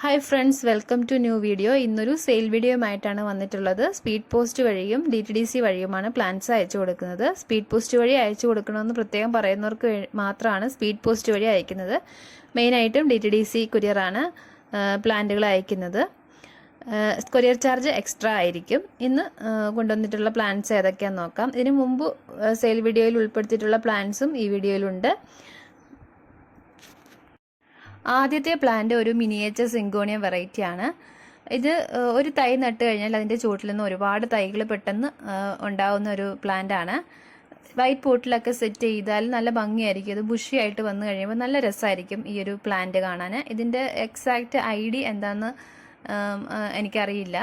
Hi friends welcome to new video ഇന്നൊരു sale വീഡിയോയുമായിട്ടാണ് വന്നിട്ടുള്ളത്. സ്പീഡ് പോസ്റ്റ് വഴിയും ഡി ടി ഡി സി വഴിയുമാണ് പ്ലാൻസ് അയച്ചു കൊടുക്കുന്നത്. സ്പീഡ് പോസ്റ്റ് വഴി അയച്ചു കൊടുക്കണമെന്ന് പ്രത്യേകം പറയുന്നവർക്ക് മാത്രമാണ് സ്പീഡ് പോസ്റ്റ് വഴി അയക്കുന്നത്. മെയിനായിട്ടും ഡി ടി ഡി സി കൊറിയറാണ് പ്ലാന്റുകൾ അയക്കുന്നത്. കൊറിയർ ചാർജ് എക്സ്ട്രാ ആയിരിക്കും. ഇന്ന് കൊണ്ടുവന്നിട്ടുള്ള പ്ലാൻസ് ഏതൊക്കെയാണെന്ന് നോക്കാം. ഇതിനു മുമ്പ് സെയിൽ വീഡിയോയിൽ ഉൾപ്പെടുത്തിയിട്ടുള്ള പ്ലാൻസും ഈ വീഡിയോയിലുണ്ട് ആദ്യത്തെ പ്ലാന്റ് ഒരു മിനിയേച്ചർ സിങ്കോണിയം വെറൈറ്റി ആണ്. ഇത് ഒരു തൈ നട്ട് കഴിഞ്ഞാൽ അതിന്റെ ചുവട്ടിൽ നിന്ന് ഒരുപാട് തൈകൾ പെട്ടെന്ന് ഉണ്ടാകുന്ന ഒരു പ്ലാന്റ് ആണ്. വൈറ്റ് പോട്ടിലൊക്കെ സെറ്റ് ചെയ്താൽ നല്ല ഭംഗിയായിരിക്കും. ഇത് ബുഷിയായിട്ട് വന്നു കഴിയുമ്പോൾ നല്ല രസമായിരിക്കും ഈ ഒരു പ്ലാന്റ് കാണാൻ. ഇതിന്റെ എക്സാക്റ്റ് ഐ ഡി എന്താണെന്ന് എനിക്കറിയില്ല.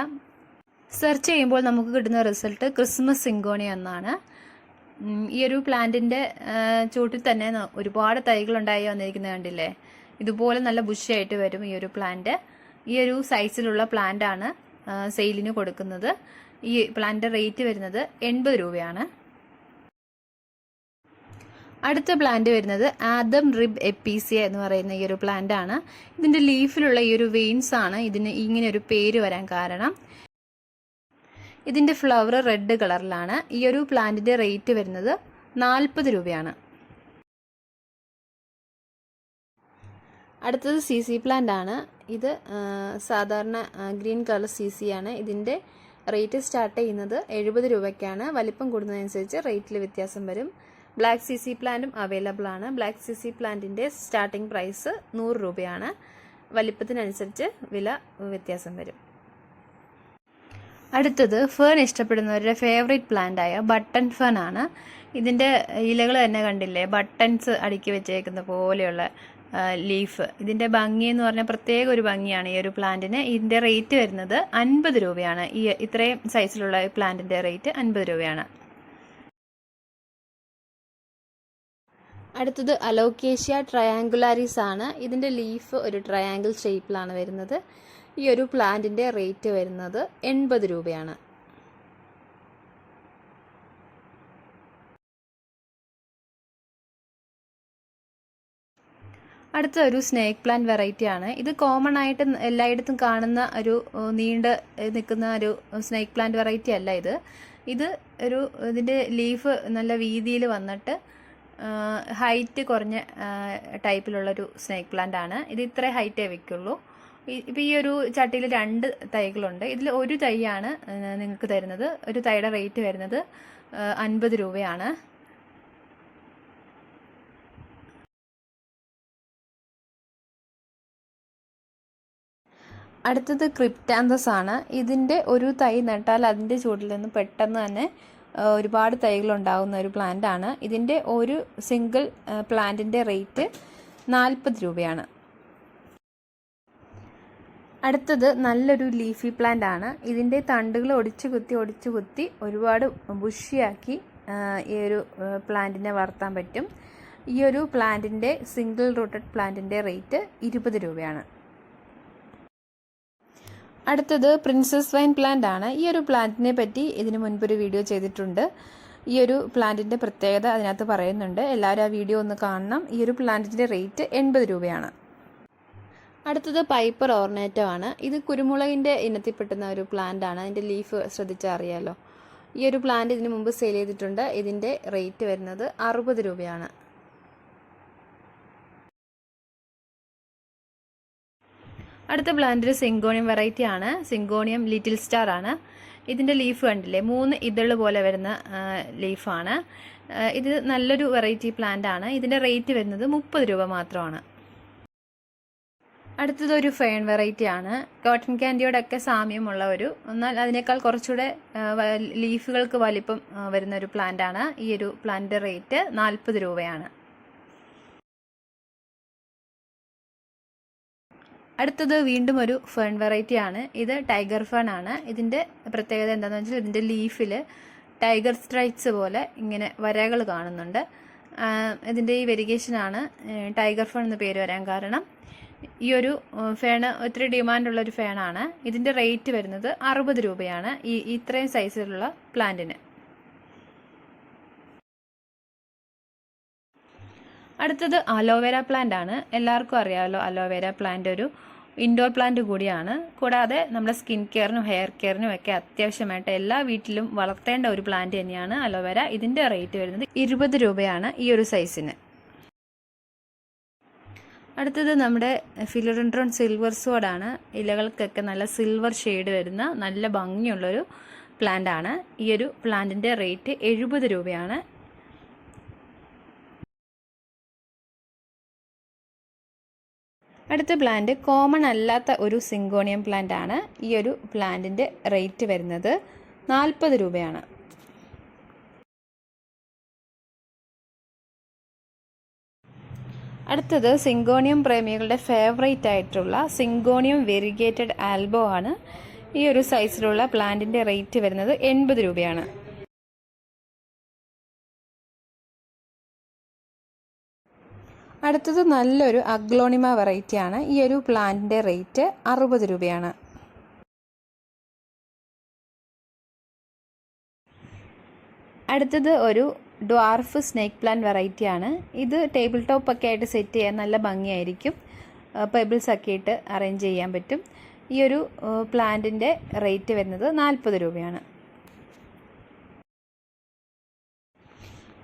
സെർച്ച് ചെയ്യുമ്പോൾ നമുക്ക് കിട്ടുന്ന റിസൾട്ട് ക്രിസ്മസ് സിങ്കോണി എന്നാണ്. ഈ ഒരു പ്ലാന്റിന്റെ ചൂട്ടിൽ തന്നെ ഒരുപാട് തൈകൾ ഉണ്ടായി വന്നിരിക്കുന്നത് കണ്ടില്ലേ? ഇതുപോലെ നല്ല ബുഷായിട്ട് വരും ഈ ഒരു പ്ലാന്റ് ഈ ഒരു സൈസിലുള്ള പ്ലാന്റ് ആണ് സെയിലിന് കൊടുക്കുന്നത്. ഈ പ്ലാന്റ് റേറ്റ് വരുന്നത് എൺപത് രൂപയാണ്. അടുത്ത പ്ലാന്റ് വരുന്നത് ആദം റിബ് എപ്പീസിയ എന്ന് പറയുന്ന ഈ ഒരു പ്ലാന്റ് ആണ്. ഇതിന്റെ ലീഫിലുള്ള ഈ ഒരു വെയിൻസ് ആണ് ഇതിന് ഇങ്ങനെ ഒരു പേര് വരാൻ കാരണം. ഇതിന്റെ ഫ്ലവർ റെഡ് കളറിലാണ് ഈ ഒരു പ്ലാന്റിന്റെ റേറ്റ് വരുന്നത് നാൽപ്പത് രൂപയാണ്. അടുത്തത് സി സി പ്ലാന്റ് ആണ്. ഇത് സാധാരണ ഗ്രീൻ കളർ സി സി ആണ്. ഇതിന്റെ റേറ്റ് സ്റ്റാർട്ട് ചെയ്യുന്നത് എഴുപത് രൂപയ്ക്കാണ്. വലിപ്പം കൂടുന്നതനുസരിച്ച് റേറ്റിൽ വ്യത്യാസം വരും. ബ്ലാക്ക് സി സി പ്ലാന്റും അവൈലബിൾ ആണ്. ബ്ലാക്ക് സി സി പ്ലാന്റിന്റെ സ്റ്റാർട്ടിംഗ് പ്രൈസ് നൂറ് രൂപയാണ്. വലിപ്പത്തിനനുസരിച്ച് വില വ്യത്യാസം വരും. അടുത്തത് ഫേൺ ഇഷ്ടപ്പെടുന്നവരുടെ ഫേവറേറ്റ് ആയ ബട്ടൺ ഫേൺ ആണ്. ഇതിന്റെ ഇലകൾ തന്നെ കണ്ടില്ലേ? ബട്ടൺസ് അടുക്കി വെച്ചേക്കുന്ന പോലെയുള്ള ലീഫ്. ഇതിന്റെ ഭംഗി എന്ന് പറഞ്ഞാൽ പ്രത്യേക ഒരു ഭംഗിയാണ് ഈ ഒരു പ്ലാന്റിന്. ഇതിന്റെ റേറ്റ് വരുന്നത് അൻപത് രൂപയാണ്. ഈ ഇത്രയും സൈസിലുള്ള പ്ലാന്റിന്റെ റേറ്റ് അൻപത് രൂപയാണ്. അടുത്തത് അലോക്കേഷ്യ ട്രയാങ്കുലാരിസ് ആണ്. ഇതിന്റെ ലീഫ് ഒരു ട്രയാങ്കിൾ ഷേപ്പിലാണ് വരുന്നത്. ഈ ഒരു പ്ലാന്റിന്റെ റേറ്റ് വരുന്നത് എൺപത് രൂപയാണ്. അടുത്ത ഒരു സ്നേക്ക് പ്ലാന്റ് വെറൈറ്റി ആണ്. ഇത് കോമൺ ആയിട്ട് എല്ലായിടത്തും കാണുന്ന ഒരു നീണ്ട് നിൽക്കുന്ന ഒരു സ്നേക്ക് പ്ലാന്റ് വെറൈറ്റി അല്ല ഇത്. ഇത് ഒരു ഇതിന്റെ ലീഫ് നല്ല വീതിയിൽ വന്നിട്ട് ഹൈറ്റ് കുറഞ്ഞ ടൈപ്പിലുള്ളൊരു സ്നേക്ക് പ്ലാന്റ് ആണ്. ഇത് ഇത്രേ ഹൈറ്റേ വെക്കുള്ളൂ. ഇപ്പം ഈ ഒരു ചട്ടിയിൽ രണ്ട് തൈകളുണ്ട്. ഇതിൽ ഒരു തൈയാണ് നിങ്ങൾക്ക് തരുന്നത്. ഒരു തൈയുടെ റേറ്റ് വരുന്നത് അൻപത് രൂപയാണ്. അടുത്തത് ക്രിപ്റ്റാന്തസ് ആണ് ഇതിന്റെ ഒരു തൈ നട്ടാൽ അതിന്റെ ചൂടിൽ നിന്ന് പെട്ടെന്ന് തന്നെ ഒരുപാട് തൈകൾ ഉണ്ടാകുന്ന ഒരു പ്ലാന്റ് ആണ് ഇതിന്റെ ഒരു സിംഗിൾ പ്ലാന്റിന്റെ റേറ്റ് നാൽപ്പത് രൂപയാണ്. അടുത്തത് നല്ലൊരു ലീഫി പ്ലാന്റ് ആണ് ഇതിന്റെ തണ്ടുകൾ ഒടിച്ചു കുത്തി ഒടിച്ചു കുത്തി ഒരുപാട് ബുഷിയാക്കി ഈ ഒരു പ്ലാന്റിനെ വളർത്താൻ പറ്റും. ഈ ഒരു പ്ലാന്റിന്റെ സിംഗിൾ റൂട്ടഡ് പ്ലാന്റിന്റെ റേറ്റ് ഇരുപത് രൂപയാണ്. അടുത്തത് പ്രിൻസസ് വൈൻ പ്ലാന്റ് ആണ്. ഈ ഒരു പ്ലാന്റിനെ പറ്റി ഇതിനു മുൻപ് ഒരു വീഡിയോ ചെയ്തിട്ടുണ്ട്. ഈ ഒരു പ്ലാന്റിന്റെ പ്രത്യേകത അതിനകത്ത് പറയുന്നുണ്ട്. എല്ലാവരും ആ വീഡിയോ ഒന്ന് കാണണം. ഈ ഒരു പ്ലാന്റിന്റെ റേറ്റ് എൺപത് രൂപയാണ്. അടുത്തത് പൈപ്പർ ഓർണേറ്റോ ആണ്. ഇത് കുരുമുളകിന്റെ ഇനത്തിൽപ്പെടുന്ന ഒരു പ്ലാന്റ് ആണ്. അതിന്റെ ലീഫ് ശ്രദ്ധിച്ചാൽ അറിയാലോ ഈ ഒരു പ്ലാന്റ് ഇതിനു മുമ്പ് സെയിൽ ചെയ്തിട്ടുണ്ട്. ഇതിന്റെ റേറ്റ് വരുന്നത് അറുപത് രൂപയാണ്. അടുത്ത പ്ലാന്റ് സിങ്കോണിയം വെറൈറ്റി ആണ്. സിങ്കോണിയം ലിറ്റിൽ സ്റ്റാർ ആണ്. ഇതിന്റെ ലീഫ് കണ്ടില്ലേ? മൂന്ന് ഇതൾ പോലെ വരുന്ന ലീഫാണ് ഇത് നല്ലൊരു വെറൈറ്റി പ്ലാന്റ് ആണ്. ഇതിന്റെ റേറ്റ് വരുന്നത് മുപ്പത് രൂപ മാത്രമാണ്. അടുത്തത് ഒരു ഫേൺ വെറൈറ്റി ആണ്. കോട്ടൺ ക്യാൻഡിയോടൊക്കെ സാമ്യമുള്ള ഒരു എന്നാൽ അതിനേക്കാൾ കുറച്ചുകൂടെ ലീഫുകൾക്ക് വലിപ്പം വരുന്ന ഒരു പ്ലാന്റ് ആണ്. ഈ ഒരു പ്ലാന്റിന്റെ റേറ്റ് നാൽപ്പത് രൂപയാണ്. അടുത്തത് വീണ്ടും ഒരു ഫേൺ വെറൈറ്റി ആണ്. ഇത് ടൈഗർ ഫേൺ ആണ്. ഇതിന്റെ പ്രത്യേകത എന്താണെന്ന് വെച്ചാൽ ഇതിന്റെ ലീഫിൽ ടൈഗർ സ്ട്രൈപ്സ് പോലെ ഇങ്ങനെ വരകൾ കാണുന്നുണ്ട്. ഇതിന്റെ ഈ വെരിഗേഷനാണ് ടൈഗർ ഫേൺ എന്ന് പേര് വരാൻ കാരണം. ഈ ഒരു ഫേണ് ഒത്തിരി ഡിമാൻഡുള്ള ഒരു ഫേണാണ് ഇതിന്റെ റേറ്റ് വരുന്നത് അറുപത് രൂപയാണ്. ഈ ഇത്രയും സൈസിലുള്ള പ്ലാന്റിന് അടുത്തത് അലോവേര പ്ലാന്റ് ആണ്. എല്ലാവർക്കും അറിയാമല്ലോ അലോവേര പ്ലാന്റ് ഒരു ഇൻഡോർ പ്ലാന്റ് കൂടിയാണ്. കൂടാതെ നമ്മുടെ സ്കിൻ കെയറിനും ഹെയർ കെയറിനും ഒക്കെ അത്യാവശ്യമായിട്ട് എല്ലാ വീട്ടിലും വളർത്തേണ്ട ഒരു പ്ലാന്റ് തന്നെയാണ് അലോവേര ഇതിന്റെ റേറ്റ് വരുന്നത് ഇരുപത് രൂപയാണ് ഈ ഒരു സൈസിന് അടുത്തത് നമ്മുടെ ഫിലോഡൻഡ്രോൺ സിൽവർ സോഡാണ് ഇലകൾക്കൊക്കെ നല്ല സിൽവർ ഷെയ്ഡ് വരുന്ന നല്ല ഭംഗിയുള്ളൊരു പ്ലാന്റ് ആണ്. ഈ ഒരു പ്ലാന്റിന്റെ റേറ്റ് എഴുപത് രൂപയാണ്. അടുത്ത പ്ലാന്റ് കോമൺ അല്ലാത്ത ഒരു സിങ്കോണിയം പ്ലാന്റ് ആണ്. ഈ ഒരു പ്ലാന്റിന്റെ റേറ്റ് വരുന്നത് നാൽപ്പത് രൂപയാണ്. അടുത്തത് സിങ്കോണിയം പ്രേമികളുടെ ഫേവറേറ്റ് ആയിട്ടുള്ള സിങ്കോണിയം വെരിഗേറ്റഡ് ആൽബോ ആണ്. ഈ ഒരു സൈസിലുള്ള പ്ലാന്റിന്റെ റേറ്റ് വരുന്നത് എൺപത് രൂപയാണ്. അടുത്തത് നല്ലൊരു അഗ്ലോണിമ വെറൈറ്റിയാണ് ഈ ഒരു പ്ലാന്റിന്റെ റേറ്റ് അറുപത് രൂപയാണ്. അടുത്തത് ഒരു ഡ്വാർഫ് സ്നേക്ക് പ്ലാന്റ് വെറൈറ്റിയാണ് ഇത് ടേബിൾ ടോപ്പ് ഒക്കെ ആയിട്ട് സെറ്റ് ചെയ്യാൻ നല്ല ഭംഗിയായിരിക്കും. പെബിൾസ് ഒക്കെ ഇട്ട് അറേഞ്ച് ചെയ്യാൻ പറ്റും. ഈ ഒരു പ്ലാന്റിന്റെ റേറ്റ് വരുന്നത് നാൽപ്പത് രൂപയാണ്.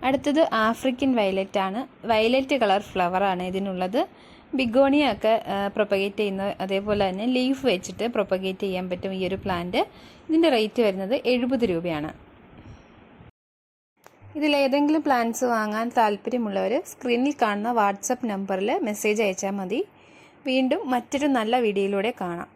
അടുത്തത് ആഫ്രിക്കൻ വയലറ്റ് ആണ്. വയലറ്റ് കളർ ഫ്ലവർ ആണ് ഇതിനുള്ളത്. ബിഗോണിയ ഒക്കെ പ്രൊപ്പഗേറ്റ് ചെയ്യുന്ന അതേപോലെ തന്നെ ലീഫ് വെച്ചിട്ട് പ്രൊപ്പഗേറ്റ് ചെയ്യാൻ പറ്റും ഈ ഒരു പ്ലാന്റ് ഇതിന്റെ റേറ്റ് വരുന്നത് എഴുപത് രൂപയാണ്. ഇതിലേതെങ്കിലും പ്ലാന്റ്സ് വാങ്ങാൻ താല്പര്യമുള്ളവർ സ്ക്രീനിൽ കാണുന്ന വാട്സപ്പ് നമ്പറിൽ മെസ്സേജ് അയച്ചാൽ മതി. വീണ്ടും മറ്റൊരു നല്ല വീഡിയോയിലൂടെ കാണാം.